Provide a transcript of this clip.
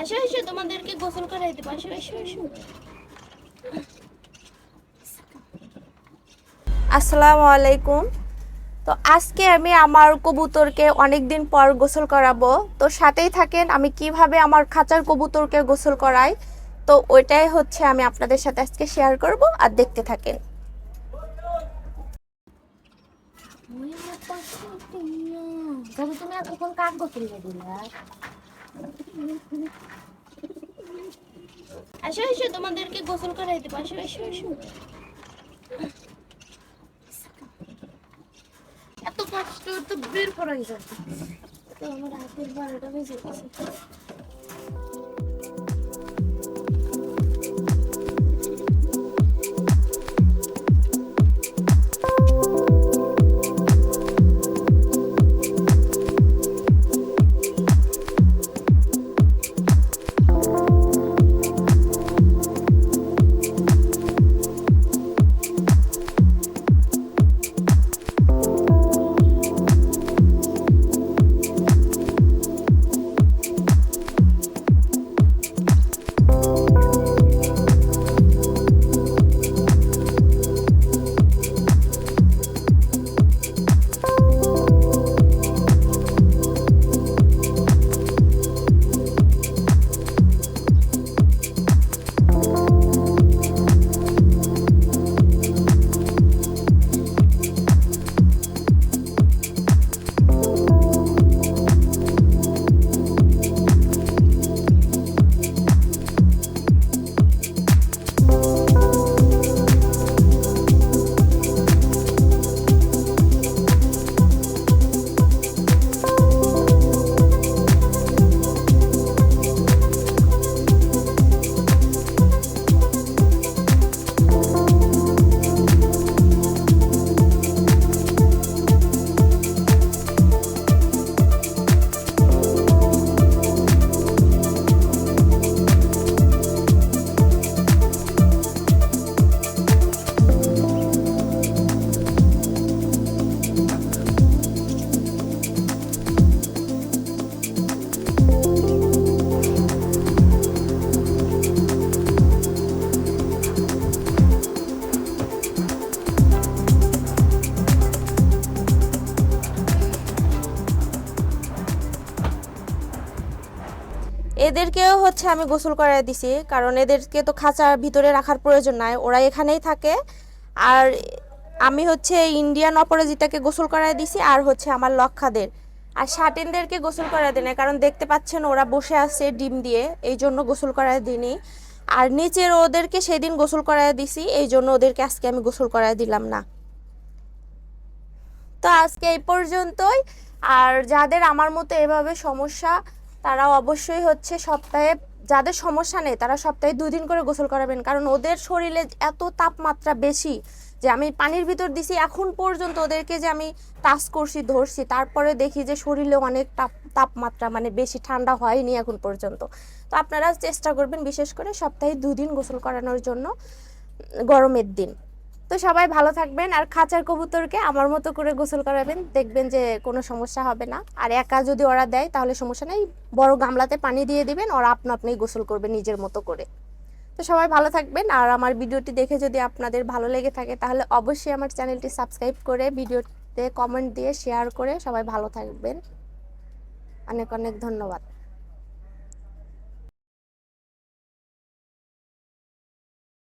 আসো এসো তোমাদেরকে গোসল করাই দেবো। আসো এসো এসো। আসসালামু আলাইকুম। তো আজকে আমি আমার কবুতরকে অনেক দিন পর গোসল করাবো। তো সাথেই থাকেন আমি কীভাবে আমার খাঁচার কবুতরকে গোসল করাই? তো ওইটাই হচ্ছে আমি আপনাদের সাথে আজকে শেয়ার করব আর দেখতে থাকেন। তুমি কাক গোসল আসো এসো তোমাদেরকে গোসল করাই দেবো। আসো এসো এসো এত কষ্ট তো বের করাই যাবে তো আমার হাতের বারোটা বেজে গেছে। এদেরকেও হচ্ছে আমি গোসল করাই দিছি, কারণ এদেরকে তো খাঁচার ভিতরে রাখার প্রয়োজন নাই, ওরা এখানেই থাকে। আর আমি হচ্ছে ইন্ডিয়ান অপরাজিতাকে গোসল করাই দিছি আর হচ্ছে আমার লক্ষাদের। আর শাটিনদেরকে গোসল করাই দিই কারণ দেখতে পাচ্ছেন ওরা বসে আছে ডিম দিয়ে, এই জন্য গোসল করাই দিইনি আর নিচের ওদেরকে সেদিন গোসল করাই দিছি, এই জন্য ওদেরকে আজকে আমি গোসল করাই দিলাম না। তো আজকে এই পর্যন্তই, আর যাদের আমার মতো এভাবে সমস্যা তারা অবশ্যই হচ্ছে সপ্তাহে, যাদের সমস্যা নেই, তারা সপ্তাহে দুদিন করে গোসল করাবেন। কারণ ওদের শরীরে এত তাপমাত্রা বেশি যে আমি পানির ভিতর দিছি, এখন পর্যন্ত ওদেরকে যে আমি টাচ করছি, ধরছি, তারপরে দেখি যে শরীরে অনেক তাপ, তাপমাত্রা মানে বেশি ঠান্ডা হয়নি এখন পর্যন্ত। তো আপনারা চেষ্টা করবেন বিশেষ করে সপ্তাহে দুদিন গোসল করানোর জন্য গরমের দিন। তো সবাই ভালো থাকবেন আর খাঁচার কবুতরকে আমার মতো করে গোসল করাবেন। দেখবেন যে কোনো সমস্যা হবে না। আর একা যদি ওরা দেয়, তাহলে সমস্যা নেই। বড় গামলাতে পানি দিয়ে দিবেন, ওরা আপনা আপনি গোসল করবে নিজের মতো করে। তো সবাই ভালো থাকবেন। আর আমার ভিডিওটি দেখে যদি আপনাদের ভালো লেগে থাকে, তাহলে অবশ্যই আমার চ্যানেলটি সাবস্ক্রাইব করে ভিডিওতে কমেন্ট দিয়ে শেয়ার করে সবাই ভালো থাকবেন। অনেক অনেক ধন্যবাদ।